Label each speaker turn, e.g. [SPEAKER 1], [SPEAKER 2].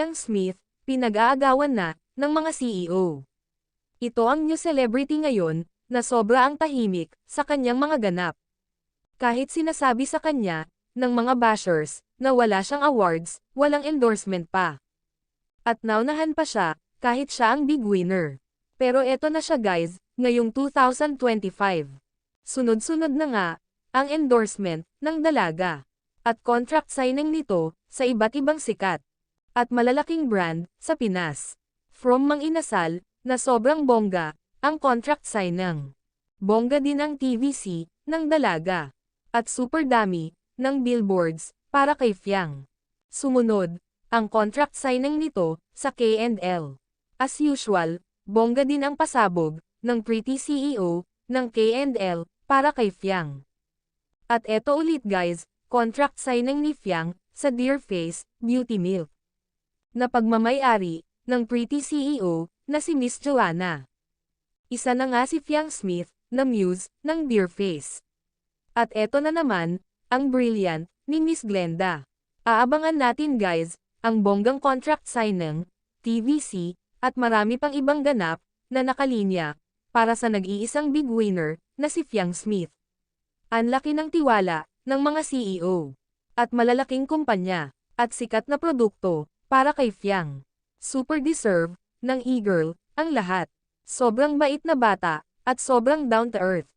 [SPEAKER 1] Fiang Smith, pinag-aagawan na, ng mga CEO. Ito ang new celebrity ngayon, na sobra ang tahimik, sa kanyang mga ganap. Kahit sinasabi sa kanya, ng mga bashers, na wala siyang awards, walang endorsement pa. At naunahan pa siya, kahit siya ang big winner. Pero eto na siya guys, ngayong 2025. Sunod-sunod na nga, ang endorsement, ng dalaga. At contract signing nito, sa iba't ibang sikat. At malalaking brand, sa Pinas. From Mang Inasal, na sobrang bongga, ang contract signing. Bongga din ang TVC, ng dalaga. At super dami, ng billboards, para kay Fiang. Sumunod, ang contract signing nito, sa K&L. As usual, bongga din ang pasabog, ng pretty CEO, ng K&L, para kay Fiang. At eto ulit guys, contract signing ni Fiang, sa Dear Face, Beauty Milk. Na pagmamayari, ng pretty CEO, na si Miss Joanna. Isa na nga si Fiang Smith, na muse, ng Dear Face. At eto na naman, ang brilliant, ni Miss Glenda. Aabangan natin guys, ang bonggang contract signing, TVC, at marami pang ibang ganap, na nakalinya, para sa nag-iisang big winner, na si Fiang Smith. Ang laki ng tiwala, ng mga CEO, at malalaking kumpanya, at sikat na produkto, para kay Fiang. Super deserve, ng e-girl, ang lahat. Sobrang bait na bata, at sobrang down to earth.